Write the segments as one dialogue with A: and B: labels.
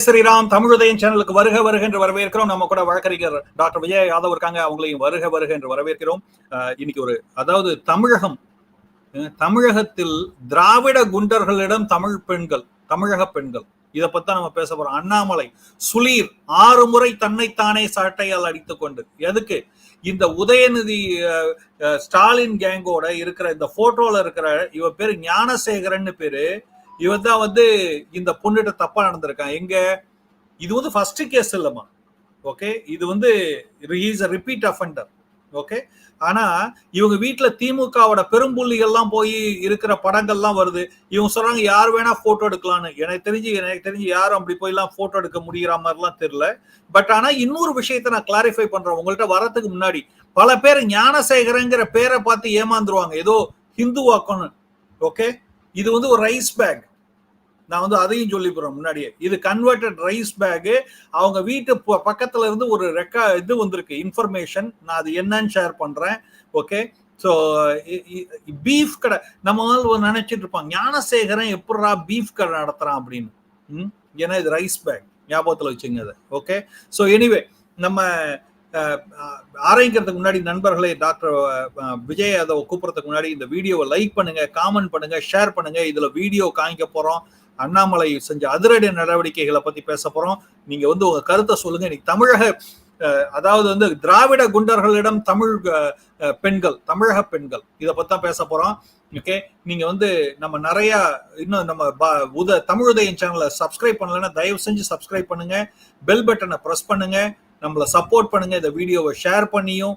A: ஸ்ரீராம் தமிழுதயம் சேனலுக்கு வருக வருக என்று வரவேற்கிறோம். நம்ம கூட வழக்கறிஞர் டாக்டர் விஜய் யாதவ் இருக்காங்க. அவங்களையும் வருக வருக என்று வரவேற்கிறோம். இன்னைக்கு ஒரு அதாவது தமிழகம் தமிழகத்தில் திராவிட குண்டர்களிடம் தமிழ் பெண்கள் தமிழக பெண்கள் இதை பத்தி நம்ம பேச போறோம். அண்ணாமலை சுளீர் ஆறு முறை தன்னைத்தானே சட்டையால் அடித்துக் கொண்டு. எதுக்கு? இந்த உதயநிதி அஹ், ஸ்டாலின் கேங்கோட இருக்கிற இந்த போட்டோல இருக்கிற இவ பேரு ஞானசேகரன் பேரு. இவர் தான் வந்து இந்த பொண்ணுகிட்ட தப்பா நடந்திருக்கான். எங்க? இது வந்து ஃபர்ஸ்ட் கேஸ் இல்லம்மா. ஓகே இது வந்து is a repeat offender okay ஆனா இவங்க வீட்டுல திமுகவோட பெரும்புள்ளிகள்லாம் போய் இருக்கிற படங்கள்லாம் வருது. இவங்க சொல்றாங்க யார் வேணா போட்டோ எடுக்கலாம்னு. எனக்கு தெரிஞ்சு எனக்கு தெரிஞ்சு யாரும் அப்படி போய்லாம் போட்டோ எடுக்க முடிகிற மாதிரிலாம் தெரியல. பட் ஆனா இன்னொரு விஷயத்த நான் கிளாரிஃபை பண்றேன். உங்கள்ட்ட வரதுக்கு முன்னாடி பல பேர் ஞானசேகரங்கிற பேரை பார்த்து ஏமாந்துருவாங்க. ஏதோ ஹிந்துவாக்கணும் ஓகே இது வந்து ஒரு ரைஸ் பேக் நான் வந்து அதையும் சொல்லி போறேன் முன்னாடியே. இது கன்வெர்டட் ரைஸ் பேகு அவங்க வீட்டு ப- பக்கத்துல இருந்து ஒரு ரெக்கா இது வந்திருக்கு. இன்ஃபர்மேஷன் நான் அது என்னன்னு ஷேர் பண்றேன். ஓகே ஸோ பீஃப் கடை நம்ம வந்து நினைச்சிட்டு இருப்பாங்க ஞானசேகரன் எப்படா பீஃப் கடை நடத்துறான் அப்படின்னு? ம்? ஏன்னா இது ரைஸ் பேக் ஞாபகத்தில் வச்சுங்க அதை ஓகே ஸோ எனிவே நம்ம ஆரம்பிக்கிறதுக்கு முன்னாடி நண்பர்களே டாக்டர் விஜய் யாதவ் கூப்பிட்றதுக்கு முன்னாடி இந்த வீடியோவை லைக் பண்ணுங்க காமெண்ட் பண்ணுங்க ஷேர் பண்ணுங்க. இதுல வீடியோ காமிக்க போறோம். அண்ணாமலை செஞ்ச அதிரடி நடவடிக்கைகளை பத்தி பேச போறோம். நீங்க வந்து உங்க கருத்தை சொல்லுங்க. இன்னைக்கு தமிழக அதாவது வந்து திராவிட குண்டர்களிடம் தமிழ் பெண்கள் தமிழக பெண்கள் இதை பத்தி தான் பேச போறோம். ஓகே? நீங்க வந்து நம்ம நிறைய இன்னும் நம்ம ப- உத தமிழுதயம் சேனலை சப்ஸ்கிரைப் பண்ணலன்னா தயவு செஞ்சு சப்ஸ்கிரைப் பண்ணுங்க. பெல் பட்டனை ப்ரெஸ் பண்ணுங்க. நம்மளை சப்போர்ட் பண்ணுங்க. இந்த வீடியோவை ஷேர் பண்ணியும்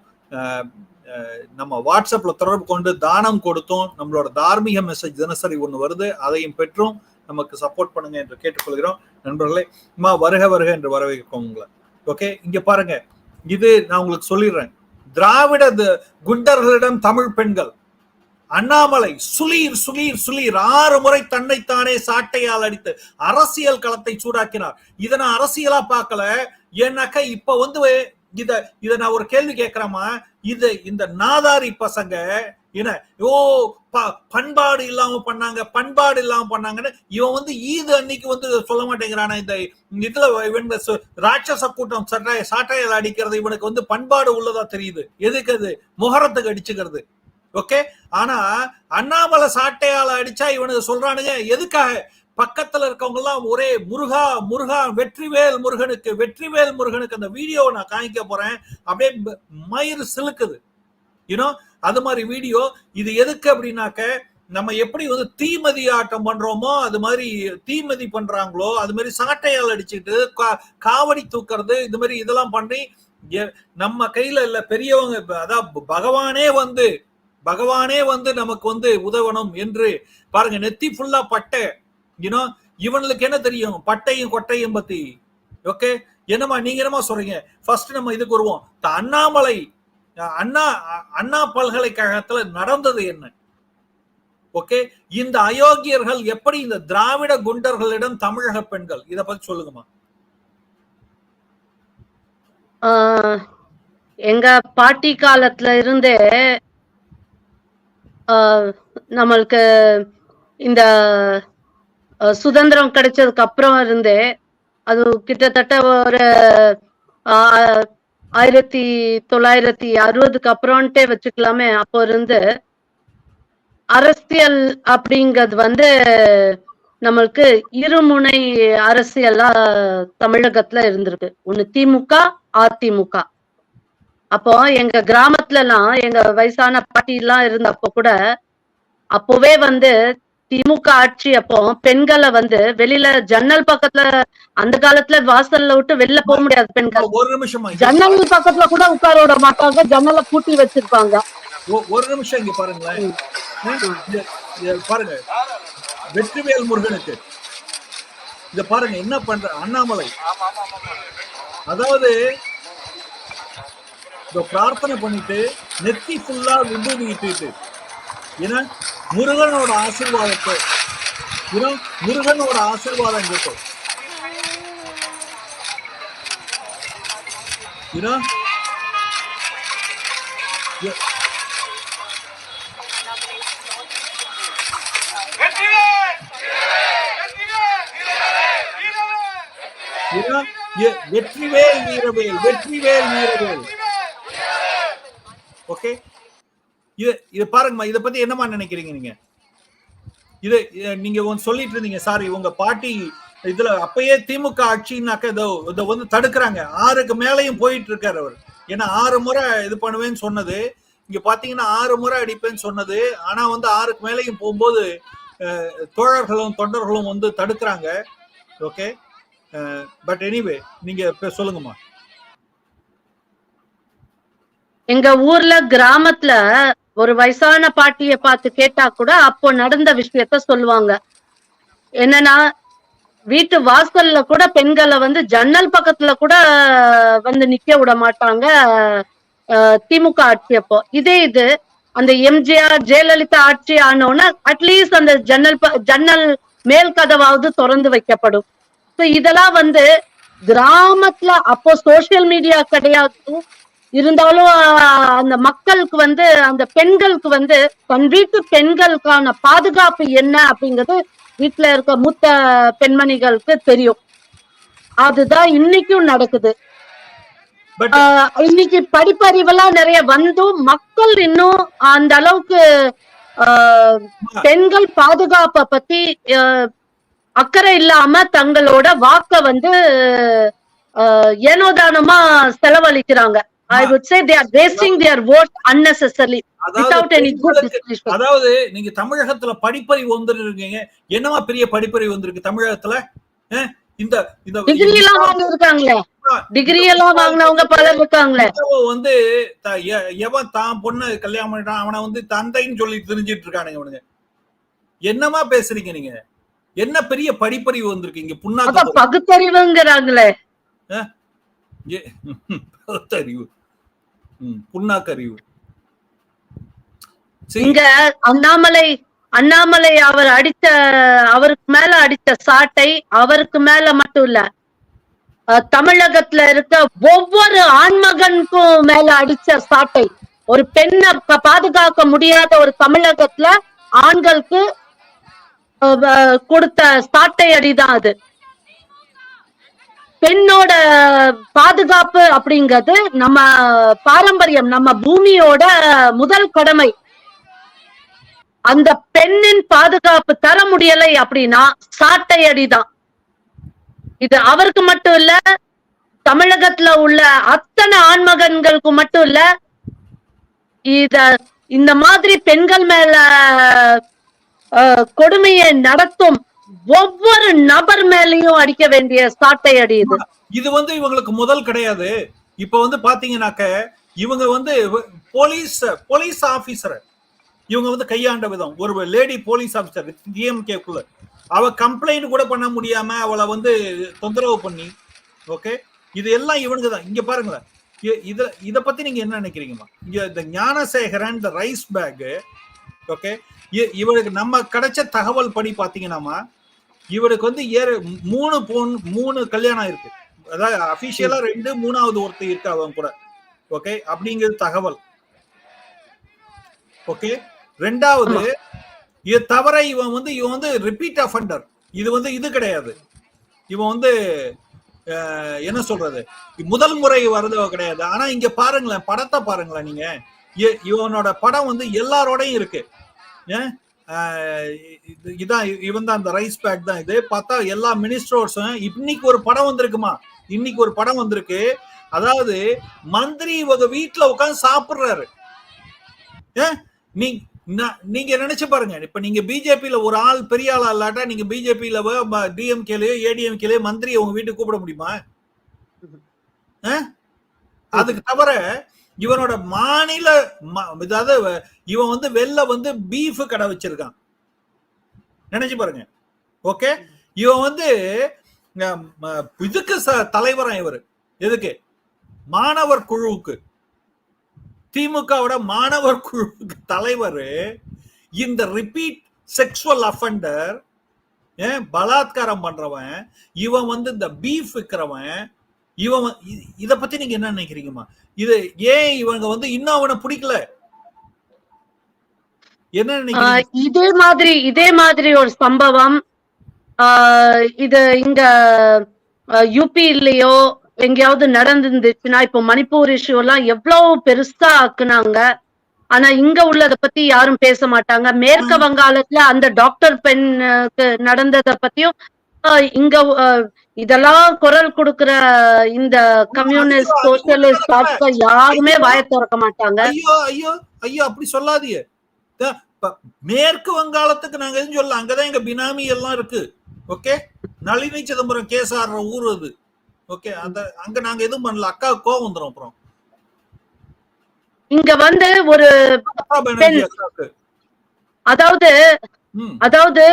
A: நம்ம வாட்ஸ்அப்ல தொடர்பு கொண்டு தானம் கொடுத்தும் நம்மளோட தார்மீக மெசேஜ் தினசரி ஒன்று வருது. அதையும் பெற்றும் நமக்கு சப்போர்ட் பண்ணுங்க என்று கேட்டுக்கொள்கிறோம். நண்பர்களே அம்மா வருக வருக என்று வரவேற்கும் உங்களை. ஓகே இங்க பாருங்க. இது நான் உங்களுக்கு சொல்லிடுறேன். திராவிட குண்டர்களிடம் தமிழ் பெண்கள் அண்ணாமலை சுளீர் சுளீர் சுளீர் ஆறு முறை தன்னைத்தானே சாட்டையால் அடித்து அரசியல் களத்தை சூடாக்கினார். இதை நான் அரசியலா பார்க்கல. ஏன்னாக்கா இப்ப வந்து இத இத நான் ஒரு கேள்வி கேட்கிறேமா இது இந்த நாதாரி பசங்க என்ன? ஓ பண்பாடு இல்லாம பண்ணாங்க பண்பாடு இல்லாம பண்ணாங்கன்னு இவன் வந்து ஈது அன்னைக்கு வந்து சொல்ல மாட்டேங்கிறான இந்த இதுல இவன் ராட்சச கூட்டம் சட்டை சாட்டையில் அடிக்கிறது இவனுக்கு வந்து பண்பாடு உள்ளதா தெரியுது. எதுக்கு அது? முகரத்துக்கு அடிச்சுக்கிறது. ஓகே? ஆனா அண்ணாமலை சாட்டையால அடிச்சா இவனுக்கு சொல்றானுங்க எதுக்காக? பக்கத்துல இருக்கவங்க எல்லாம் ஒரே முருகா முருகா வெற்றிவேல் முருகனுக்கு வெற்றிவேல் முருகனுக்கு அந்த வீடியோவை நான் காமிக்க போறேன். அப்படியே மயிர் மயிறு சிலுக்குது யூனோ அது மாதிரி வீடியோ இது எதுக்கு அப்படின்னாக்க நம்ம எப்படி வந்து தீமதி ஆட்டம் பண்றோமோ அது மாதிரி தீமதி பண்றாங்களோ அது மாதிரி சாட்டையால் அடிச்சுட்டு கா- காவடி தூக்குறது இது மாதிரி இதெல்லாம் பண்ணி நம்ம கையில இல்ல பெரியவங்க இப்ப அதான் பகவானே வந்து பகவானே வந்து நமக்கு வந்து உதவணும் என்று பாருங்க நெத்தி ஃபுல்லா பட்டை. யூனோ இவனுக்கு என்ன தெரியும்? பட்டையும் கொட்டையும் பத்தி. ஓகே என்னமா நீங்க என்னமா சொல்றீங்க? ஃபர்ஸ்ட் நம்ம இதுக்கு வருவோம். த அண்ணாமலை அண்ணா அண்ணா பல்கலைக்கழகத்துல நடந்தது என்ன? ஓகே இந்த அயோக்கியர்கள் எப்படி இந்த திராவிட குண்டர்களிடம் தமிழக பெண்கள் இத பத்தி சொல்லுங்கம்மா.
B: ஆஹ் எங்க பாட்டி காலத்துல இருந்தே ஆஹ் நம்மளுக்கு இந்த சுதந்திரம் கிடைச்சதுக்கு அப்புறம் இருந்தே அது கிட்டத்தட்ட ஒரு ஆஹ் ஆயிரத்தி தொள்ளாயிரத்தி அறுபதுக்கு அப்புறம்ட்டே வச்சுக்கலாமே அப்போ இருந்து அரசியல் அப்படிங்கிறது வந்து நம்மளுக்கு இருமுனை அரசியலா தமிழகத்துல இருந்திருக்கு. ஒண்ணு திமுக அதிமுக. அப்போ எங்க கிராமத்துல எல்லாம் எங்க வயசான பாட்டி எல்லாம் இருந்தப்போ கூட அப்போவே வந்து திமுக ஆட்சி அப்போ பெண்களை வந்து வெளியில ஜன்னல் பக்கத்துல அந்த காலத்துல வாசல்ல விட்டு வெளில போக முடியாது பெண்கள்.
A: ஒரு நிமிஷமா
B: ஜன்னல் பக்கத்துல கூட உட்கார விட மாட்டாங்க ஜன்னலை பூட்டி வச்சிருப்பாங்க.
A: ஒரு நிமிஷம் இங்க பாருங்களேன். பாருங்க. வெற்றிவேல் முருகனுக்கு. இத பாருங்க என்ன பண்ற அண்ணாமலை. அதாவது பிரார்த்தனை பண்ணிட்டு நெத்தி ஃபுல்லா விபூதி இட்டுட்டு ஏன்னா முருகனோட ஆசீர்வாதத்தை ஏன்னா முருகனோட ஆசீர்வாதம் இருக்கும் ஏன்னா எ-
C: வெற்றிவேல் வெற்றிவேல் வீரவேல்
A: ஏன்னா, எ- வெற்றிவேல் வீரவேல் வெற்றிவேல் வீரவேல் ஓகே இது இது பாருங்கம்மா இத பத்தி என்னமா நினைக்கிறீங்க நீங்க? இது நீங்க ஒன்னு சொல்லிட்டு இருந்தீங்க சாரி உங்க பாட்டி இதுல அப்பயே திமுக ஆட்சினாக்க இதோ இதை வந்து தடுக்கிறாங்க. ஆறுக்கு மேலையும் போயிட்டு இருக்காரு அவர். ஏன்னா ஆறு முறை இது பண்ணுவேன்னு சொன்னது. இங்க பாத்தீங்கன்னா ஆறு முறை அடிப்பேன்னு சொன்னது. ஆனா வந்து ஆறுக்கு மேலையும் போகும்போது தோழர்களும் தொண்டர்களும் வந்து தடுக்கிறாங்க. ஓகே? பட் எனிவே நீங்க சொல்லுங்கம்மா.
B: எங்க ஊர்ல கிராமத்துல ஒரு வயசான பாட்டிய பார்த்து கேட்டா கூட அப்போ நடந்த விஷயத்த சொல்லுவாங்க. என்னன்னா வீட்டு வாசல்ல கூட பெண்களை வந்து ஜன்னல் பக்கத்துல கூட வந்து நிக்க விட மாட்டாங்க அஹ், திமுக ஆட்சி அப்போ இதே இது அந்த எம்ஜிஆர் ஜெயலலிதா ஆட்சி ஆனோன்னா அட்லீஸ்ட் அந்த ஜன்னல் ப- ஜன்னல் மேல் கதவாவது திறந்து வைக்கப்படும். இதெல்லாம் வந்து கிராமத்துல அப்போ சோசியல் மீடியா கிடையாது. இருந்தாலும் அந்த மக்களுக்கு வந்து அந்த பெண்களுக்கு வந்து தன் வீட்டு பெண்களுக்கான பாதுகாப்பு என்ன அப்படிங்கிறது வீட்டுல இருக்க மூத்த பெண்மணிகளுக்கு தெரியும். அதுதான் இன்னைக்கும் நடக்குது. இன்னைக்கு படிப்பறிவெல்லாம் நிறைய வந்தும் மக்கள் இன்னும் அந்த அளவுக்கு ஆஹ், பெண்கள் பாதுகாப்பை பத்தி அக்கறை இல்லாம தங்களோட வாக்க வந்து ஆஹ், ஏனோதானமா செலவழிக்கிறாங்க. I would say they are wasting their without any good
A: பெண்களுக்கு-
B: discussion.
A: அதாவது நீங்க தமிழகத்துல படிப்பறிவு வந்துருக்கீங்க. என்னமா பெரிய படிப்பறிவு வந்திருக்கு தமிழகத்துல? இந்த இந்த
B: டிகிரி எல்லாம் வாங்கி இருக்காங்களே டிகிரி எல்லாம் வாங்கினவங்க பலர் இருக்காங்களே.
A: வந்து எவன் தான் பொண்ணு கல்யாணம் பண்ணிட்டான் அவனை வந்து தந்தைன்னு சொல்லி தெரிஞ்சிட்டு இருக்கானுங்க அவனுங்க என்னமா பேசுறீங்க நீங்க? என்ன பெரிய படிப்பறிவு வந்திருக்கு இங்க புண்ணாக்கு
B: பகுத்தறிவுங்கிறாங்களே.
A: பகுத்தறிவு. புண்ணாக்கறிவு.
B: இங்க அண்ணாமலை அண்ணாமலை அவர் அடித்த அவருக்கு மேல அடித்த சாட்டை அவருக்கு மேல மட்டும் இல்ல. தமிழகத்துல இருக்க ஒவ்வொரு ஆண்மகனுக்கும் மேல அடிச்ச சாட்டை. ஒரு பெண்ணை பாதுகாக்க முடியாத ஒரு தமிழகத்துல ஆண்களுக்கு கொடுத்த சாட்டை அடிதான் அது. பெண்ணோட பாதுகாப்பு அப்படிங்கிறது நம்ம பாரம்பரியம் நம்ம பூமியோட முதல் கடமை. அந்த பெண்ணின் பாதுகாப்பு தர முடியலை அப்படின்னா சாட்டை அடிதான் இது அவருக்கு மட்டும் இல்ல தமிழகத்துல உள்ள அத்தனை ஆண்மகன்களுக்கு மட்டும் இல்ல இத இந்த மாதிரி பெண்கள் மேல கொடுமையை நடத்தும் ஒவ்வொரு நபர் மேலயும் அடிக்க வேண்டிய சாட்டை அடி இது.
A: வந்து இவங்களுக்கு முதல் கிடையாது. இப்ப வந்து பாத்தீங்கன்னாக்க இவங்க வந்து போலீஸ் போலீஸ் ஆபீசர். இவங்க வந்து கையாண்ட விதம். ஒரு லேடி போலீஸ் ஆபீசர் டிஎம்கேக்குள்ள அவ கம்ப்ளைண்ட் கூட பண்ண முடியாம அவளை வந்து தொந்தரவு பண்ணி ஓகே? இது எல்லாம் இவனுக்கு தான். இங்க பாருங்களேன். இத இத பத்தி நீங்க என்ன நினைக்கிறீங்கம்மா? இங்க இந்த ஞானசேகரன் இந்த ரைஸ் பேக் ஓகே? இவனுக்கு நம்ம கிடைச்ச தகவல் படி பாத்தீங்கன்னாமா இவருக்கு வந்து ஏற மூணு பொன் மூணு கல்யாணம் இருக்கு. அதாவது அபிஷியலா ரெண்டு மூணாவது ஒருத்தர் இருக்கு அவன் கூட. ஓகே அப்படிங்கிறது தகவல். ஓகே ரெண்டாவது இது தவிர இவன் வந்து இவன் வந்து ரிப்பீட் அஃபண்டர் இது வந்து இது கிடையாது. இவன் வந்து என்ன சொல்றது? முதல் முறை வர்றது கிடையாது. ஆனா இங்க பாருங்களேன் படத்தை பாருங்களேன் நீங்க. இவனோட படம் வந்து எல்லாரோடையும் இருக்கு. இதான் இவன் தான் அந்த ரைஸ் பேக் தான் இது. பார்த்தா எல்லா மினிஸ்டர்ஸும் இன்னைக்கு ஒரு படம் வந்திருக்குமா? இன்னைக்கு ஒரு படம் வந்திருக்கு. அதாவது மந்திரி இவங்க வீட்டுல உட்கார்ந்து சாப்பிடுறாரு. நீங்க நினைச்சு பாருங்க. இப்ப நீங்க பிஜேபியில ஒரு ஆள் பெரிய ஆளா இல்லாட்டா நீங்க பிஜேபியில டிஎம்கேலயோ ஏடிஎம்கேலயோ மந்திரி உங்க வீட்டுக்கு கூப்பிட முடியுமா? அதுக்கு தவிர இவனோட மாநில ம- அதாவது இவன் வந்து வெளில வந்து பீஃப் கடை வச்சிருக்கான். நினைச்சு பாருங்க. ஓகே இவன் வந்து இதுக்கு ச- தலைவரா இவரு. எதுக்கு? மாணவர் குழுவுக்கு. திமுகவோட மாணவர் குழுவுக்கு தலைவர் இந்த ரிப்பீட் செக்ஷுவல் அஃபண்டர் ஏன் பலாத்காரம் பண்றவன் இவன் வந்து இந்த பீஃப் விற்கிறவன் இவன் இத பத்தி நீங்க என்ன நினைக்கிறீங்கம்மா? இது ஏன் இவங்க வந்து இன்னும் அவனை பிடிக்கல? என்ன
B: இதே மாதிரி இதே மாதிரி ஒரு சம்பவம் இது இங்க யூபிலயோ எங்கேயாவது நடந்துருந்துச்சுன்னா இப்போ மணிப்பூர் இஷ்யூ எல்லாம் எவ்வளவு பெருசா ஆக்குனாங்க. ஆனா இங்க உள்ளத பத்தி யாரும் பேச மாட்டாங்க. மேற்கு வங்காளத்துல அந்த டாக்டர் பெண்ணுக்கு நடந்தத பத்தியும் இங்க இதெல்லாம் குரல் கொடுக்கிற இந்த கம்யூனிஸ்ட் சோசியலிஸ்ட் யாருமே வாய திறக்க மாட்டாங்க.
A: ஐயோ ஐயோ ஐயோ அப்படி சொல்லாதீங்க. மேற்கு வங்காளத்துக்கு நாங்க எதுவும் சொல்லல. அங்கதான் எங்க பினாமி எல்லாம் இருக்கு. ஓகே? நளினி சிதம்பரம் கேஸ் ஆடுற ஊர் அது. ஓகே? அந்த அங்க நாங்க எதுவும் பண்ணல. அக்கா கோவம் வந்துரும் அப்புறம்.
B: இங்க வந்து ஒரு அதாவது அதாவது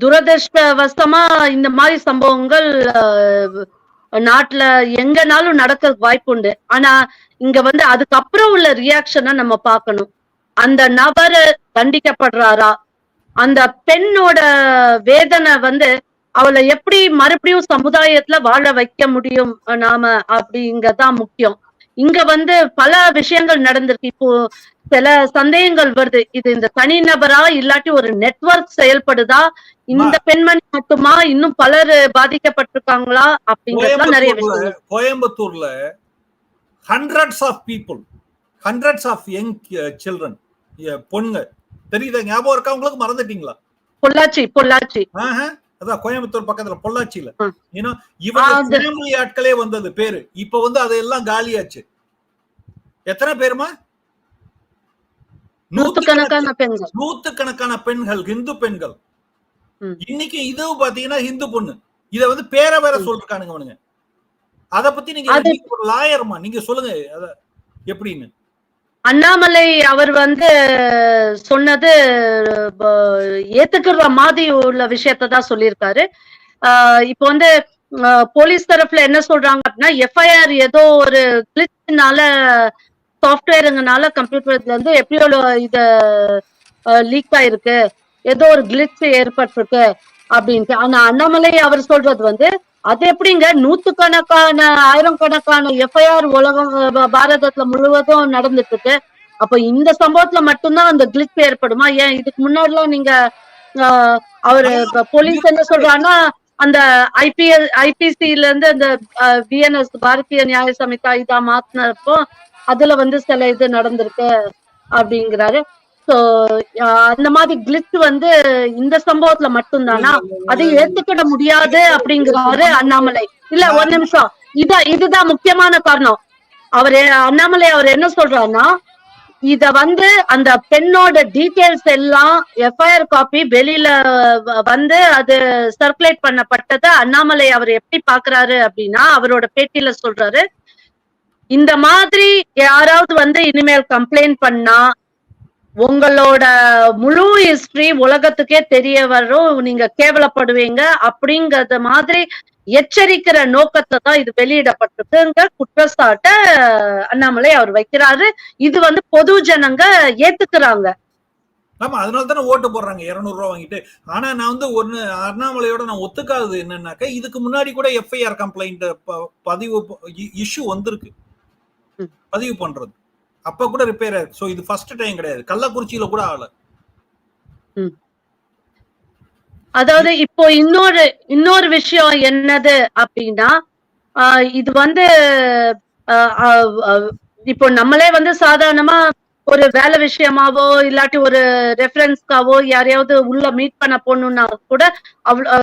B: துரதிருஷ்டவசமா இந்த மாதிரி சம்பவங்கள் நாட்டுல எங்கனாலும் நடக்க வாய்ப்பு உண்டு. ஆனா இங்க வந்து அதுக்கப்புறம் உள்ள ரியாக்ஷனை நம்ம பார்க்கணும். அந்த நபர் தண்டிக்கப்படுறாரா? அந்த பெண்ணோட வேதனை வந்து அவளை எப்படி மறுபடியும் சமுதாயத்துல வாழ வைக்க முடியும்? நாம அப்படிங்கதான் முக்கியம். இங்க வந்து பல விஷயங்கள் நடந்திருக்கு. இப்போ சில சந்தேகங்கள் வருது. இது இந்த தனிநபரா இல்லாட்டி ஒரு நெட்வொர்க் செயல்படுதா? இந்த பெண்மணி மட்டுமா? இன்னும் பலர் பாதிக்கப்பட்டிருக்காங்களா? அப்படிங்கறதுலாம் நிறைய
A: கோயம்புத்தூர்ல
B: விஷயம்
A: கோயம்புத்தூர்ல hundreds of people hundreds of young children பொண்ணுங்க. தெரியுதா? ஞாபகம் இருக்கா? உங்களுக்கு மறந்துட்டீங்களா?
B: பொள்ளாச்சி பொள்ளாச்சி.
A: அதான் கோயம்புத்தூர் பக்கத்துல பொள்ளாச்சியில. ஏன்னா இவங்க ஆட்களே வந்தது பேரு. இப்ப வந்து அதெல்லாம் காலியாச்சு. எத்தனை பேருமா?
B: நூத்துக்கணக்கான பெண்கள்.
A: நூத்துக்கணக்கான பெண்கள் இந்து பெண்கள். இன்னைக்கு இதுவும் பாத்தீங்கன்னா இந்து பொண்ணு. இத வந்து பேர வேற சொல்றானுங்க அவனுங்க அத பத்தி நீங்க ஒரு லாயர்மா? நீங்க சொல்லுங்க. அத எப்படின்னு.
B: அண்ணாமலை அவர் வந்து சொன்னது ஏத்துக்கிற மாதிரி உள்ள விஷயத்த தான் சொல்லியிருக்காரு. இப்போ வந்து போலீஸ் தரப்புல என்ன சொல்றாங்க அப்படின்னா எஃப்ஐஆர் ஏதோ ஒரு கிளிச்னால சாஃப்ட்வேருங்கனால கம்ப்யூட்டர்ல இருந்து எப்படியோ இத லீக் ஆயிருக்கு. ஏதோ ஒரு கிளிச் ஏற்பட்டிருக்கு அப்படின்ட்டு. ஆனா அண்ணாமலை அவர் சொல்றது வந்து அது எப்படிங்க? நூத்து கணக்கான ஆயிரம் கணக்கான எஃப்ஐஆர் உலகம் பாரதத்துல முழுவதும் நடந்துட்டு இருக்கு அப்ப இந்த சம்பவத்துல மட்டும்தான் அந்த கிளிச் ஏற்படுமா? ஏன் இதுக்கு முன்னாடிலாம் நீங்க ஆஹ், அவரு போலீஸ் என்ன சொல்றாங்கன்னா அந்த ஐபிஎல் ஐபிசில இருந்து அந்த பிஎன்எஸ் பாரதிய நியாய சமிதா இதா மாத்தினப்போ அதுல வந்து சில இது நடந்திருக்கு அப்படிங்கிறாரு. சோ அந்த மாதிரி கிளிச் வந்து இந்த சம்பவத்துல மட்டும்தானா? அதை ஏத்துக்கிட முடியாது அப்படிங்கிறாரு அண்ணாமலை. இல்ல ஒரு நிமிஷம். இத இதுதான் முக்கியமான காரணம். அவர் அண்ணாமலை அவர் என்ன சொல்றாருன்னா இத வந்து அந்த பெண்ணோட டீட்டெயில்ஸ் எல்லாம் எஃப்ஐஆர் காப்பி வெளியில வந்து அது சர்க்குலேட் பண்ணப்பட்டதை அண்ணாமலை அவர் எப்படி பாக்குறாரு அப்படின்னா அவரோட பேட்டியில சொல்றாரு. இந்த மாதிரி யாராவது வந்து இனிமேல் கம்ப்ளைண்ட் பண்ணா உங்களோட முழு ஹிஸ்டரி உலகத்துக்கே தெரிய வரும். நீங்க கேவலப்படுவீங்க அப்படிங்கறது மாதிரி எச்சரிக்கிற நோக்கத்தை தான் இது வெளியிடப்பட்டிருக்குங்க. குற்றச்சாட்டை அண்ணாமலை அவர் வைக்கிறாரு. இது வந்து பொது ஜனங்க ஏத்துக்கிறாங்க.
A: ஆமா அதனால தானே ஓட்டு போடுறாங்க. 200 ரூபா வாங்கிட்டு. ஆனா நான் வந்து ஒண்ணு அண்ணாமலையோட நான் ஒத்துக்காதது என்னன்னாக்கா இதுக்கு முன்னாடி கூட எஃப்ஐஆர் கம்ப்ளைண்ட் பதிவு இஷ்யூ வந்திருக்கு. பதிவு பண்றது. அப்ப கூட ரிப்பேர் ஆயிருக்கு சோ இது ஃபர்ஸ்ட் டைம் கிடையாது. கள்ளக்குறிச்சியில கூட ஆகல.
B: அதாவது இப்போ இன்னொரு இன்னொரு விஷயம் என்னது அப்படின்னா இது வந்து இப்போ நம்மளே வந்து சாதாரணமா ஒரு வேலை விஷயமாவோ இல்லாட்டி ஒரு ரெஃபரன்ஸ்க்காவோ யாரையாவது உள்ள மீட் பண்ண போகணும்னா கூட அவ்வளோ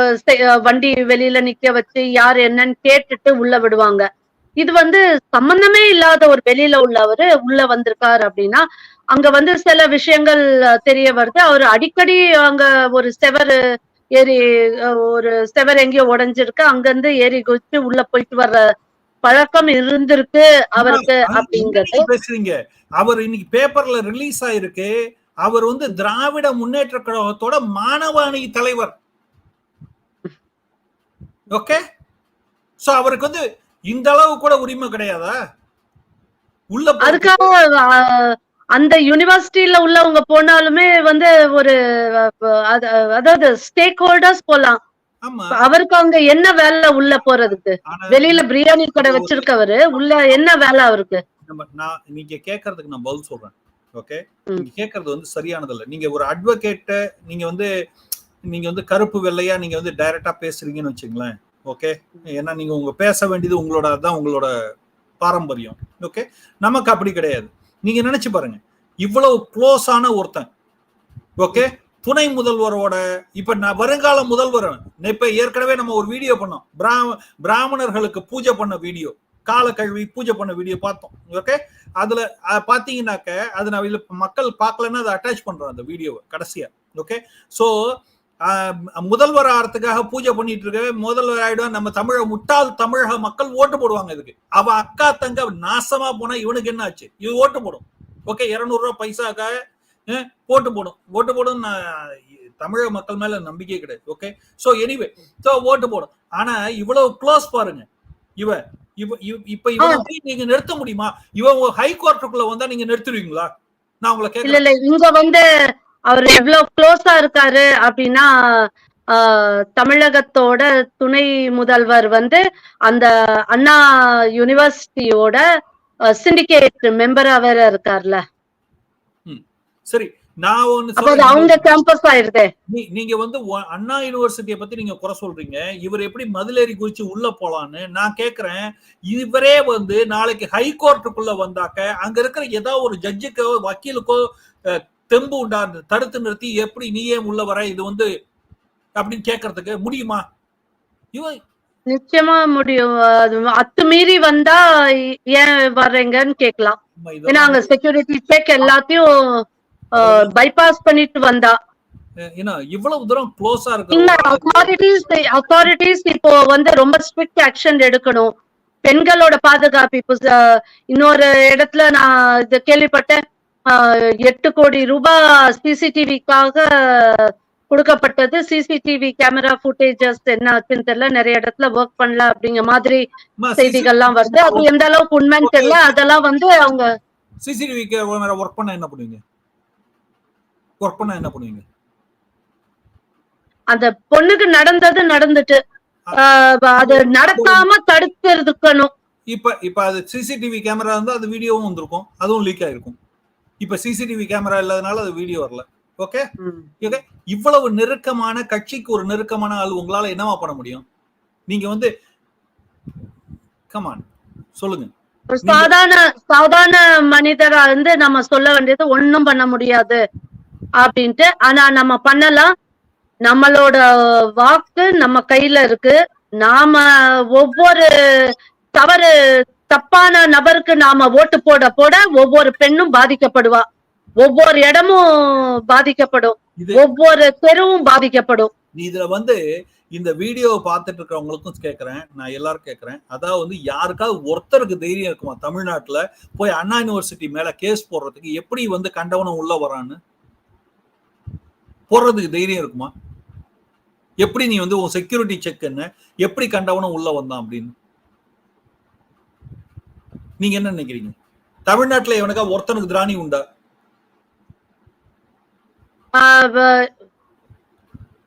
B: வண்டி வெளியில நிக்க வச்சு யார் என்னன்னு கேட்டுட்டு உள்ள விடுவாங்க. இது வந்து சம்பந்தமே இல்லாத ஒரு வெளியில உள்ளவரு உள்ள வந்திருக்காரு அப்படின்னா அங்க வந்து சில விஷயங்கள் தெரிய வருது. அவர் அடிக்கடி அங்க ஒரு செவரு ஏறி ஒரு செவர் எங்கேயோ உடைஞ்சிருக்கு. அங்கிருந்து ஏறி குதிச்சு உள்ள போயிட்டு வர்ற பழக்கம் இருந்திருக்கு அவருக்கு அப்படிங்கிறது.
A: பேசுறீங்க. அவர் இன்னைக்கு பேப்பர்ல ரிலீஸ் ஆயிருக்கு. அவர் வந்து திராவிட முன்னேற்ற கழகத்தோட மாணவ அணி தலைவர். ஓகே சோ அவருக்கு வந்து இந்த அளவு கூட உரிமை கிடையாதா? உள்ள
B: அதுக்காக அந்த யூனிவர்சிட்டியில உள்ளவங்க போனாலுமே வந்து ஒரு அதாவது ஸ்டேக் ஹோல்டர்ஸ் போலாம் அவருக்கு அங்க என்ன வேலை உள்ள போறதுக்கு? வெளியில பிரியாணி கடை வச்சிருக்கவரு உள்ள என்ன வேலை அவருக்கு?
A: நான் நீங்க கேட்கறதுக்கு நான் பதில் சொல்றேன். ஓகே. நீங்க கேட்கறது வந்து சரியானது இல்ல நீங்க ஒரு அட்வொகேட்ட நீங்க வந்து நீங்க வந்து கருப்பு வெள்ளையா நீங்க வந்து டைரக்டா பேசுறீங்கன்னு வச்சுங்களேன் ஓகே ஏன்னா நீங்க உங்க பேச வேண்டியது உங்களோட தான் உங்களோட பாரம்பரியம். ஓகே நமக்கு அப்படி கிடையாது. நீங்க நினைச்சு பாருங்க. இவ்வளவு க்ளோஸான ஒருத்தன். ஓகே துணை முதல்வரோட இப்ப நான் வருங்கால முதல்வர் இப்ப ஏற்கனவே நம்ம ஒரு வீடியோ பண்ணோம். பிராம பிராமணர்களுக்கு பூஜை பண்ண வீடியோ கால கழுவி பூஜை பண்ண வீடியோ பார்த்தோம். ஓகே அதுல பாத்தீங்கன்னாக்க அது நான் மக்கள் பார்க்கலன்னா அதை அட்டாச் பண்றோம் அந்த வீடியோவை கடைசியா. ஓகே சோ முதல்வர் ஆகிறதுக்காக பூஜை பண்ணிட்டு இருக்க முதல்வர் ஆயிடும் நம்ம தமிழ முட்டாள் தமிழக மக்கள் ஓட்டு போடுவாங்க இதுக்கு. அவ அக்கா தங்க நாசமா போனா இவனுக்கு என்ன ஆச்சு? இது ஓட்டு போடும். ஓகே இருநூறு ரூபாய் பைசாக்காக ஓட்டு போடும். ஓட்டு போடும் நான் தமிழக மக்கள் மேல நம்பிக்கை கிடையாது. ஓகே? சோ எனிவே சோ ஓட்டு போடும். ஆனா இவ்வளவு க்ளோஸ் பாருங்க. இவ இவ இவ- இப்ப இவன் நீங்க நிறுத்த முடியுமா? இவன் ஹை கோர்ட்டுக்குள்ள வந்தா நீங்க நிறுத்துவீங்களா நான் உங்களை
B: இல்ல இங்க வந்து அவர் எவ்வளவு க்ளோஸா இருக்காரு அப்படின்னா தமிழகத்தோட துணை முதல்வர் வந்து அந்த அண்ணா யூனிவர்சிட்டியோட சிண்டிகேட் மெம்பரா வேற இருக்கார்ல.
A: சரி நான் ஒன்னு
B: அவங்க கேம்பஸ் ஆயிருதே.
A: நீங்க வந்து அண்ணா யூனிவர்சிட்டியை பத்தி நீங்க குறை சொல்றீங்க. இவர் எப்படி மதிலேறி குதிச்சு உள்ள போலான்னு நான் கேக்குறேன். இவரே வந்து நாளைக்கு ஹை கோர்ட்டுக்குள்ள வந்தாக்க அங்க இருக்கிற ஏதாவது ஒரு ஜட்ஜுக்கோ வக்கீலுக்கோ தெம்பு உண்டா தடுத்து நிறுத்தி எப்படி நீ ஏன் உள்ள வர இது வந்து அப்படின்னு கேட்கறதுக்கு முடியுமா? இவன்
B: நிச்சயமா முடியும். அது அத்துமீறி வந்தா ஏன் வர்றீங்கன்னு கேட்கலாம்
A: நம்ம
B: ஏன்னா அங்க செக்யூரிட்டி செக் எல்லாத்தையும் பைபாஸ் பண்ணிட்டு வந்தா.
A: ஏன்னா இவ்வளவு தூரம் க்ளோஸா
B: இல்ல
A: இருக்கு
B: அத்தாரிட்டிஸ் அத்தாரிட்டிஸ் இப்போ வந்து ரொம்ப ஸ்ட்ரிக்ட் ஆக்ஷன் எடுக்கணும். பெண்களோட பாதுகாப்பு இப்போ இன்னொரு இடத்துல நான் இது கேள்விப்பட்டேன். எட்டு கோடி ரூபாய் சிசிடிவிக்காக கொடுக்கப்பட்டது. சிசிடிவி கேமரா ஃபுட்டேஜஸ் என்ன ஆச்சுன்னு தெரியல. நிறைய இடத்துல ஒர்க் பண்ணல அப்படிங்கிற மாதிரி செய்திகள்லாம் வருது. அது எந்த அளவுக்கு உண்மைன்னு தெரியல. அதெல்லாம் வந்து அவங்க
A: சிசிடிவிக்கு ஒர்க் பண்ண என்ன பண்ணுவீங்க? ஒர்க் பண்ண என்ன பண்ணுவீங்க?
B: அந்த பொண்ணுக்கு நடந்தது நடந்துட்டு. அது நடக்காம தடுத்து இருக்கணும்.
A: இப்ப இப்ப அது சிசிடிவி கேமரா இருந்தா அது வீடியோவும் வந்திருக்கும். அதுவும் லீக் ஆயிருக்கும். இப்ப சிசிடிவி கேமரா இல்லாதனால அது வீடியோ வரல. ஓகே இவ்வளவு நெருக்கமான கட்சிக்கு ஒரு நெருக்கமான ஆள் உங்களால என்னவா பண்ண முடியும்? நீங்க வந்து கமான் சொல்லுங்க.
B: ஒரு சாதாரண சாதாரண மனிதரா இருந்து நம்ம சொல்ல வேண்டியது ஒண்ணும் பண்ண முடியாது அப்படின்ட்டு. ஆனா நம்ம பண்ணலாம். நம்மளோட வாக்கு நம்ம கையில இருக்கு. நாம ஒவ்வொரு தவறு தப்பான நபருக்கு நாம ஓட்டு போட போட ஒவ்வொரு பெண்ணும் பாதிக்கப்படுவா. ஒவ்வொரு இடமும் பாதிக்கப்படும். ஒவ்வொரு தெருவும் பாதிக்கப்படும்.
A: இதுல வந்து இந்த வீடியோவை பார்த்துட்டு இருக்கிறவங்களுக்கும் கேட்கறேன் நான் எல்லாரும் கேட்கறேன் அதாவது வந்து யாருக்காவது ஒருத்தருக்கு தைரியம் இருக்குமா தமிழ்நாட்டுல போய் அண்ணா யூனிவர்சிட்டி மேல கேஸ் போடுறதுக்கு எப்படி வந்து கண்டவனம் உள்ள வரான்னு? போடுறதுக்கு தைரியம் இருக்குமா? எப்படி நீ வந்து உன் செக்யூரிட்டி செக் என்ன? எப்படி கண்டவனம் உள்ள வந்தான் அப்படின்னு? நீங்க என்ன நினைக்கிறீங்க? தமிழ்நாட்டுல எவனுக்கா ஒருத்தனுக்கு திராணி உண்டா?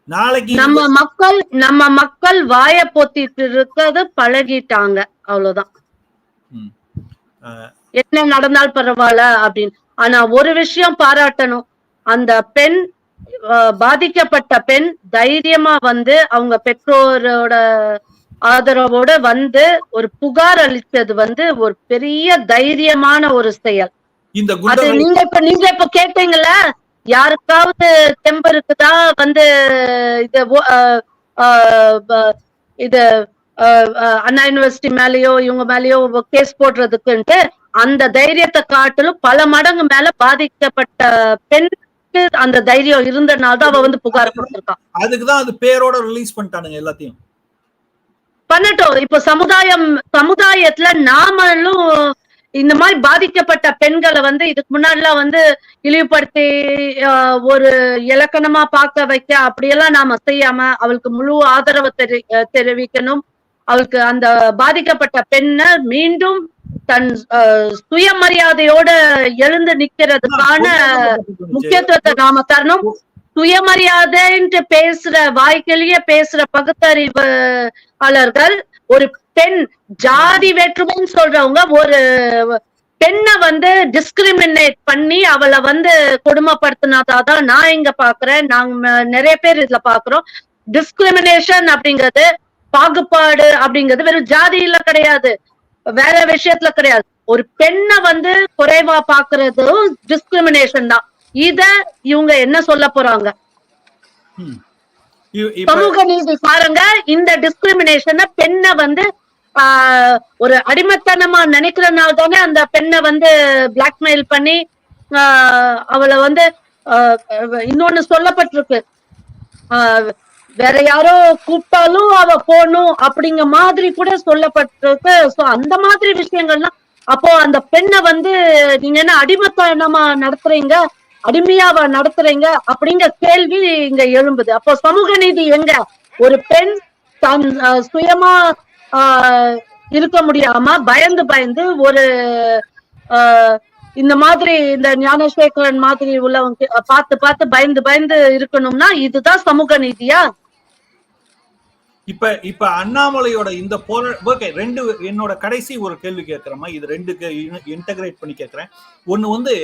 A: நாளைக்கு
B: நம்ம மக்கள் நம்ம மக்கள் வாய பொத்திட்டு இருக்கிறது பழகிட்டாங்க. அவ்வளவுதான். என்ன நடந்தால் பரவாயில்ல அப்படின்னு. ஆனா ஒரு விஷயம் பாராட்டணும். அந்த பெண் பாதிக்கப்பட்ட பெண் தைரியமா வந்து அவங்க பெற்றோரோட ஆதரவோட வந்து ஒரு புகார் அளித்தது வந்து ஒரு பெரிய தைரியமான ஒரு செயல்.
A: இந்த
B: அது நீங்க இப்ப நீங்க இப்ப கேட்டீங்கல்ல யாருக்காவது தெம்பு இருக்குதா வந்து இது இது அண்ணா யூனிவர்சிட்டி மேலயோ இவங்க மேலயோ கேஸ் போடுறதுக்குன்ட்டு அந்த தைரியத்தை காட்டிலும் பல மடங்கு மேல பாதிக்கப்பட்ட பெண்ணுக்கு அந்த தைரியம் இருந்தனால தான் அவ வந்து புகார் கொடுத்திருக்கான்
A: அதுக்குதான் அது பேரோட ரிலீஸ் பண்ணிட்டானுங்க எல்லாத்தையும்.
B: பண்ணட்டும். இப்ப சமுதாயம் சமுதாயத்துல நாமளும் இந்த மாதிரி பாதிக்கப்பட்ட பெண்களை வந்து இதுக்கு முன்னாடிலாம் வந்து இழிவுபடுத்தி ஒரு இலக்கணமா பார்க்க வைக்க அப்படியெல்லாம் நாம செய்யாம அவளுக்கு முழு ஆதரவு தெரி தெரிவிக்கணும். அவளுக்கு அந்த பாதிக்கப்பட்ட பெண்ணை மீண்டும் தன் சுயமரியாதையோட எழுந்து நிக்கிறதுக்கான முக்கியத்துவத்தை நாம தரணும். சுயமரியாதைன்ட்டு பேசுற வாய்க்கிலேயே பேசுற பகுத்தறிவாளர்கள் ஒரு பெண் ஜாதி வேற்றுமைன்னு சொல்றவங்க ஒரு பெண்ணை வந்து டிஸ்கிரிமினேட் பண்ணி அவளை வந்து கொடுமைப்படுத்தினதாதான் நான் இங்க பாக்குறேன். நாங்க நிறைய பேர் இதுல பாக்குறோம். டிஸ்கிரிமினேஷன் அப்படிங்கிறது பாகுபாடு அப்படிங்கிறது வெறும் ஜாதியில கிடையாது. வேற விஷயத்துல கிடையாது. ஒரு பெண்ணை வந்து குறைவா பாக்குறதும் டிஸ்கிரிமினேஷன் தான். இத இவங்க என்ன சொல்ல போறாங்க? சமூக நீதி பாருங்க இந்த டிஸ்கிரிமினேஷனை பெண்ணை வந்து ஆஹ், ஒரு அடிமைத்தனமா நினைக்கிறனால தானே அந்த பெண்ணை வந்து பிளாக்மெயில் பண்ணி அவளை வந்து இன்னொன்னு சொல்லப்பட்டிருக்கு. ஆஹ், வேற யாரோ கூப்பிட்டாலும் அவ போகணும் அப்படிங்க மாதிரி கூட சொல்லப்பட்டிருக்கு. சோ அந்த மாதிரி விஷயங்கள்லாம் அப்போ அந்த பெண்ணை வந்து நீங்க என்ன அடிமைத்தனமா நடத்துறீங்க? அடிமையாவ நடத்துறீங்க அப்படிங்கிற கேள்வி இங்க எழும்புது. அப்போ சமூக நீதி எங்க? ஒரு பெண் தன் சுயமா ஆஹ், இருக்க முடியாம பயந்து பயந்து ஒரு ஆஹ், இந்த மாதிரி இந்த ஞானசேகரன் மாதிரி உள்ளவங்க பார்த்து பார்த்து பயந்து பயந்து இருக்கணும்னா இதுதான் சமூக நீதியா?
A: இப்ப இப்ப அண்ணாமலையோட இந்த போர ஓகே ரெண்டு என்னோட கடைசி ஒரு கேள்வி கேட்கிறேமா இது ரெண்டுக்கு இன்டகிரேட் பண்ணி கேட்கிறேன் ஒண்ணு வந்து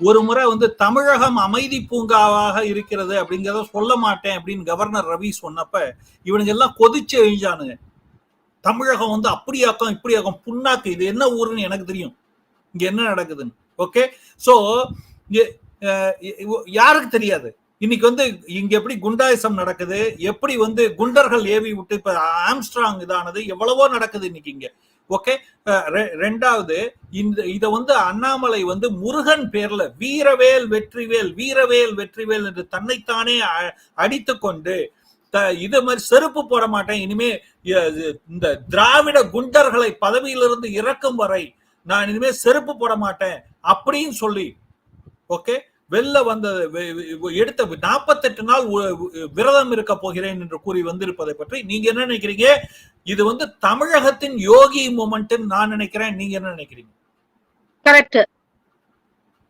A: ஒரு முறை வந்து தமிழகம் அமைதி பூங்காவாக இருக்கிறது அப்படிங்கிறத சொல்ல மாட்டேன் அப்படின்னு கவர்னர் ரவி சொன்னப்ப இவனுங்க எல்லாம் கொதிச்சு எழுஞ்சானுங்க. தமிழகம் வந்து அப்படியாக்கம் இப்படியாக்கம் புண்ணாக்கு இது என்ன ஊருன்னு எனக்கு தெரியும். இங்க என்ன நடக்குதுன்னு. ஓகே? சோ யாருக்கு தெரியாது? இன்னைக்கு வந்து இங்க எப்படி குண்டாயிசம் நடக்குது? எப்படி வந்து குண்டர்கள் ஏவி விட்டு இப்ப ஆம்ஸ்ட்ராங் இதானது? எவ்வளவோ நடக்குது இன்னைக்கு இங்க. ஓகே? ரெண்டாவது இந்த இத வந்து அண்ணாமலை வந்து முருகன் பேர்ல வீரவேல் வெற்றிவேல் வீரவேல் வெற்றிவேல் என்று தன்னைத்தானே அ- கொண்டு த- இது மாதிரி செருப்பு போட மாட்டேன் இனிமே இந்த திராவிட குண்டர்களை பதவியிலிருந்து இறக்கும் வரை நான் இனிமே செருப்பு போட மாட்டேன் அப்படின்னு சொல்லி ஓகே? வெளில வந்த எடுத்த நாற்பத்தெட்டு நாள் விரதம் இருக்க போகிறேன் என்று கூறி வந்திருப்பதை பற்றி நீங்க என்ன நினைக்கிறீங்க? இது வந்து தமிழகத்தின் யோகி மூமெண்ட் நான் நினைக்கிறேன். நீங்க என்ன நினைக்கிறீங்க?
B: கரெக்ட்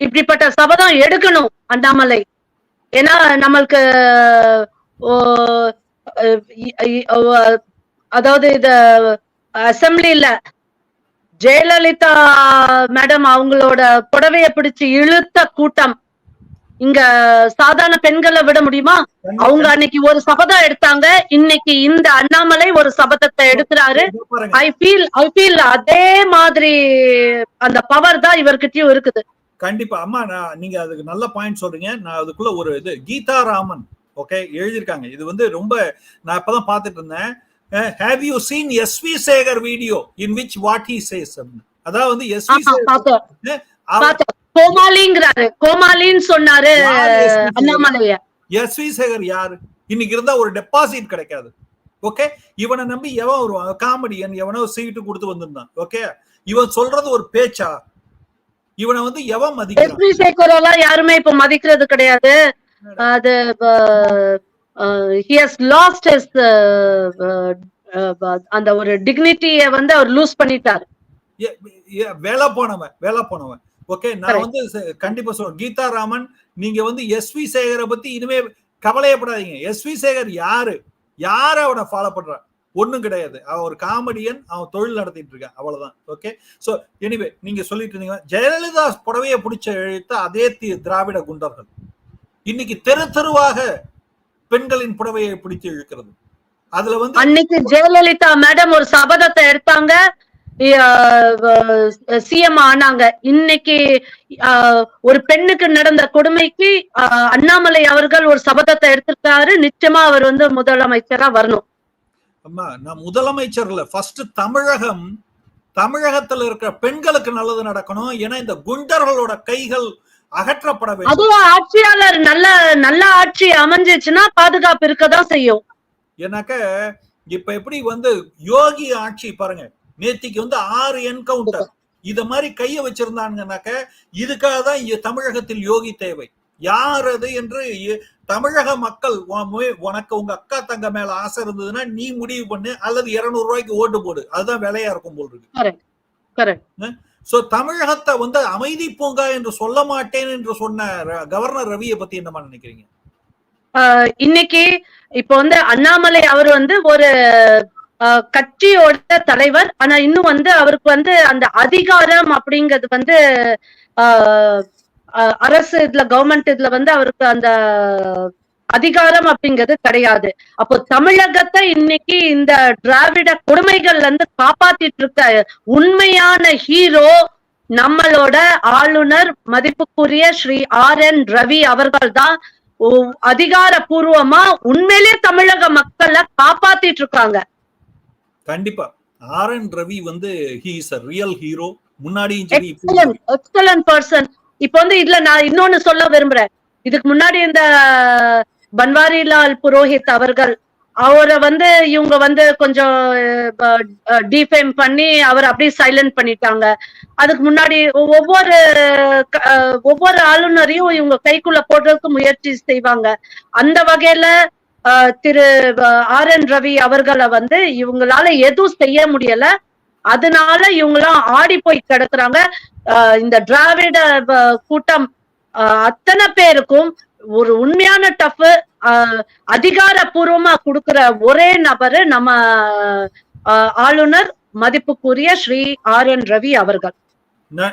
B: இப்படிப்பட்ட சபதம் எடுக்கணும் அண்ணாமலை. ஏன்னா நம்மளுக்கு ஓ, அதாவது இத அசம்பிளில ஜெயலலிதா மேடம் அவங்களோட புடவைய பிடிச்சு இழுத்த கூட்டம். இங்க சாதாரண பெண்களை விட முடியுமா? அவங்க அன்னைக்கு ஒரு சபதம் எடுத்தாங்க. இன்னைக்கு இந்த அண்ணாமலை ஒரு சபதத்தை எடுக்கிறாரு. ஐ ஃபீல் ஐ ஃபீல் அதே மாதிரி அந்த பவர் தான் இவர்கிட்டயும் இருக்குது.
A: கண்டிப்பா. அம்மா நான் நீங்க அதுக்கு நல்ல பாயிண்ட் சொல்றீங்க. நான் அதுக்குள்ள ஒரு இது கீதா ராமன் ஓகே எழுதியிருக்காங்க. இது வந்து ரொம்ப நான் இப்பதான் பார்த்துட்டு இருந்தேன். Have you seen S V Sekar video in which what he says அதாவது எஸ் வி சேகர்
B: கோமாளிங்கிறாரு. கோமாளின்னு சொன்னாரு? அண்ணாமலைய.
A: எஸ் வி சேகர் யாரு? இன்னைக்கு இருந்தா ஒரு டெபாசிட் கிடைக்காது. ஓகே இவனை நம்பி எவன் வருவான் காமெடியன் எவனோ சீட்டு கொடுத்து வந்திருந்தான். ஓகே இவன் சொல்றது ஒரு பேச்சா? இவனை வந்து எவன் மதிக்கிறான்
B: எஸ்பி சேகர் எல்லாம் யாருமே இப்ப மதிக்கிறது கிடையாது. அது ஹி ஹஸ் லாஸ்ட் ஹிஸ் அந்த ஒரு டிக்னிட்டிய வந்து அவர் லூஸ் பண்ணிட்டாரு.
A: வேலை போனவன் வேலை போனவன். ஓகே நான். வந்து கண்டிப்பா சொல்றேன். கீதா ராமன் நீங்க வந்து எஸ் வி சேகரை பத்தி இனிமே கவலையப்படாதீங்க எஸ் வி சேகர் யாரு? யாரு அவனை ஃபாலோ பண்றான் ஒண்ணும் கிடையாது. அவன் ஒரு காமெடியன் அவன் தொழில் நடத்திட்டு இருக்கான் அவ்வளவுதான். ஓகே சோ எனிவே நீங்க சொல்லிட்டு இருந்தீங்க. ஜெயலலிதா புடவைய பிடிச்ச எழுத்த அதே தி- திராவிட குண்டர்கள். இன்னைக்கு தெரு தெருவாக பெண்களின் புடவையை பிடித்து இழுக்கிறது. அதுல வந்து
B: அன்னைக்கு ஜெயலலிதா மேடம் ஒரு சபதத்தை எடுத்தாங்க. சிஎம் ஆனாங்க. இன்னைக்கு ஒரு பெண்ணுக்கு நடந்த கொடுமைக்கு அண்ணாமலை அவர்கள் ஒரு சபதத்தை எடுத்திருக்காரு. நிச்சயமா அவர் வந்து முதலமைச்சரா வரணும்.
A: அம்மா நான் முதலமைச்சர்ல ஃபர்ஸ்ட் தமிழகம் தமிழகத்துல இருக்கிற பெண்களுக்கு நல்லது நடக்கணும். ஏன்னா இந்த குண்டர்களோட கைகள் அகற்றப்பட வேண்டும்.
B: அதுவும் ஆட்சியாளர் நல்ல நல்ல ஆட்சி அமைஞ்சிச்சுன்னா பாதுகாப்பு இருக்கதான் செய்யும்.
A: ஏன்னாக்க இப்ப எப்படி வந்து யோகி ஆட்சி பாருங்க. நேத்திக்கு வந்து ஆறு என்கவுண்டர் இத மாதிரி கைய வச்சிருந்தாங்கன்னாக்க இதுக்காக தான் தமிழகத்தில் யோகி தேவை. யார் அது என்று தமிழக மக்கள் உனக்கு உங்க அக்கா தங்க மேல ஆசை இருந்ததுன்னா நீ முடிவு பண்ணு அல்லது 200 ரூபாய்க்கு ஓட்டு போடு. அதுதான் விலையா இருக்கும் போல் இருக்கு. சோ தமிழகத்தை வந்து அமைதி பூங்கா என்று சொல்ல மாட்டேன் என்று சொன்ன கவர்னர் ரவியை பத்தி என்னமா நினைக்கிறீங்க?
B: இன்னைக்கு இப்போ வந்து அண்ணாமலை அவர் வந்து ஒரு கட்சியோட தலைவர். ஆனா இன்னும் வந்து அவருக்கு வந்து அந்த அதிகாரம் அப்படிங்கிறது வந்து ஆஹ் அரசு இதுல கவர்மெண்ட் இதுல வந்து அவருக்கு அந்த அதிகாரம் அப்படிங்கிறது கிடையாது. அப்போ தமிழகத்தை இன்னைக்கு இந்த திராவிட கொடுமைகள்ல இருந்து காப்பாத்திட்டு இருக்க உண்மையான ஹீரோ நம்மளோட ஆளுநர் மதிப்புக்குரிய ஸ்ரீ ஆர் என் ரவி அவர்கள் தான். அதிகாரபூர்வமா உண்மையிலே தமிழக மக்களை காப்பாத்திட்டு இருக்காங்க
A: கண்டிப்பா. ஆர் என் ரவி வந்து he is a real hero முன்னாடியும் சரி
B: எக்ஸலன்ட் பர்சன் இப்போ வந்து இதுல நான் இன்னொன்னு சொல்ல விரும்புறேன். இதுக்கு முன்னாடி இந்த பன்வாரிலால் புரோஹித் அவர்கள் அவரை வந்து இவங்க வந்து கொஞ்சம் டிஃபேம் பண்ணி அவர் அப்படியே சைலண்ட் பண்ணிட்டாங்க. அதுக்கு முன்னாடி ஒவ்வொரு ஒவ்வொரு ஆளுநரையும் இவங்க கைக்குள்ள போடுறதுக்கு முயற்சி செய்வாங்க. அந்த வகையில திரு ஆர் என் ரவி அவர்களை வந்து இவங்களால எதுவும் செய்ய முடியல. அதனால இவங்கெல்லாம் ஆடி போய் கிடக்குறாங்க. அஹ், இந்த திராவிட கூட்டம் அத்தனை பேருக்கும் ஒரு உண்மையான டஃப் அதிகாரப்பூர்வமா கொடுக்கிற ஒரே நபரு நம்ம ஆளுநர் மதிப்புக்குரிய ஸ்ரீ ஆர் என் ரவி அவர்கள்.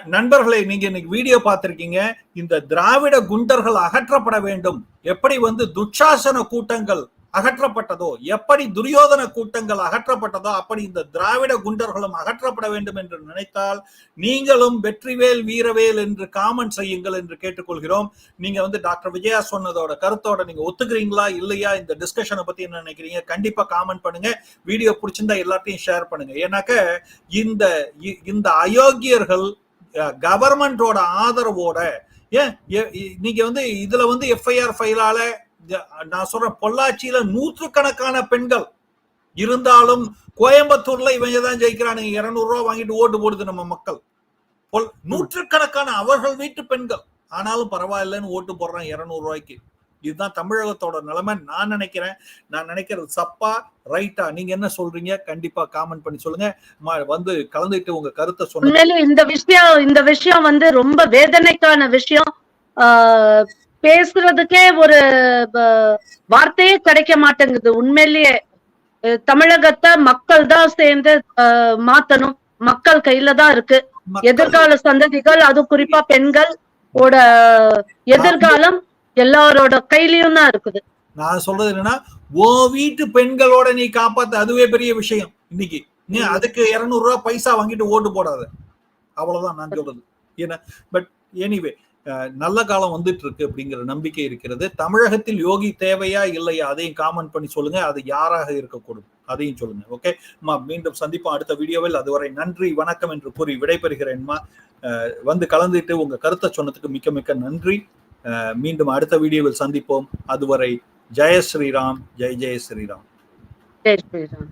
A: நண்பர்களை நீங்க இன்னைக்கு வீடியோ பார்த்திருக்கீங்க. இந்த திராவிட குண்டர்கள் அகற்றப்பட வேண்டும். எப்படி வந்து துட்சாசன கூட்டங்கள் அகற்றப்பட்டதோ எப்படி துரியோதன கூட்டங்கள் அகற்றப்பட்டதோ அப்படி இந்த திராவிட குண்டர்களும் அகற்றப்பட வேண்டும் என்று நினைத்தால் நீங்களும் வெற்றிவேல் வீரவேல் என்று காமெண்ட் செய்யுங்கள் என்று கேட்டுக்கொள்கிறோம். நீங்க வந்து டாக்டர் விஜயா சொன்னதோட கருத்தோட நீங்க ஒத்துக்கிறீங்களா இல்லையா? இந்த டிஸ்கஷனை பத்தி என்ன நினைக்கிறீங்க? கண்டிப்பா காமெண்ட் பண்ணுங்க. வீடியோ பிடிச்சிருந்தா எல்லாத்தையும் ஷேர் பண்ணுங்க. ஏன்னாக்க இந்த இ- இந்த அயோக்கியர்கள் கவர்மெண்டோட ஆதரவோட ஏன் நீங்க வந்து இதுல வந்து எஃப்ஐஆர் ஃபைலால நான் சொல்றேன் பொள்ளாச்சியில நூற்றுக்கணக்கான பெண்கள் இருந்தாலும் கோயம்புத்தூர்ல இவங்க தான் ஜெயிக்கிறானுங்க. இருநூறு ரூபா வாங்கிட்டு ஓட்டு போடுது நம்ம மக்கள். பொல்- நூற்றுக்கணக்கான அவர்கள் வீட்டு பெண்கள். ஆனாலும் பரவாயில்லைன்னு ஓட்டு போடுறான் இருநூறு ரூபாய்க்கு. இதுதான் தமிழகத்தோட நிலைமை. நான் நினைக்கிறேன் நான் நினைக்கிறது சப்பா ரைட்டா? நீங்க என்ன சொல்றீங்க? கண்டிப்பா காமெண்ட் பண்ணி சொல்லுங்க. வந்து கலந்துட்டு உங்க கருத்தை
B: உண்மையிலே இந்த விஷயம் இந்த விஷயம் வந்து ரொம்ப வேதனைக்கான விஷயம். பேசுறதுக்கே ஒரு வார்த்தையே கிடைக்க மாட்டேங்குது. உண்மையிலேயே தமிழகத்தை மக்கள் தான் சேர்ந்து மாத்தணும். மக்கள் கையில தான் இருக்கு. எதிர்கால சந்ததிகள் அது குறிப்பா பெண்கள் ஓட எதிர்காலம் எல்லாரோட கையிலயும் தான் இருக்குது.
A: நான் சொல்றது என்னன்னா ஓ வீட்டு பெண்களோட நீ காப்பாத்த அதுவே பெரிய விஷயம் இன்னைக்கு. நீ அதுக்கு இருநூறு ரூபாய் பைசா வாங்கிட்டு ஓட்டு போடாத. அவ்வளவுதான் நான் சொல்றது. ஏன்னா பட் எனிவே நல்ல காலம் வந்துட்டு இருக்கு அப்படிங்கிற நம்பிக்கை இருக்கிறது. தமிழகத்தில் யோகி தேவையா இல்லையா? அதையும் காமெண்ட் பண்ணி சொல்லுங்க. அது யாராக இருக்கக்கூடும்? அதையும் சொல்லுங்க. ஓகே அம்மா மீண்டும் சந்திப்போம் அடுத்த வீடியோவில். அதுவரை நன்றி வணக்கம் என்று கூறி விடைபெறுகிறேன்மா அஹ், வந்து கலந்துட்டு உங்க கருத்தை சொன்னதுக்கு மிக்க மிக்க நன்றி. மீண்டும் அடுத்த வீடியோவில் சந்திப்போம். அதுவரை ஜெய ஸ்ரீராம் ஜெய் ஜெய ஸ்ரீராம்.
B: ஜெய் ஸ்ரீராம்.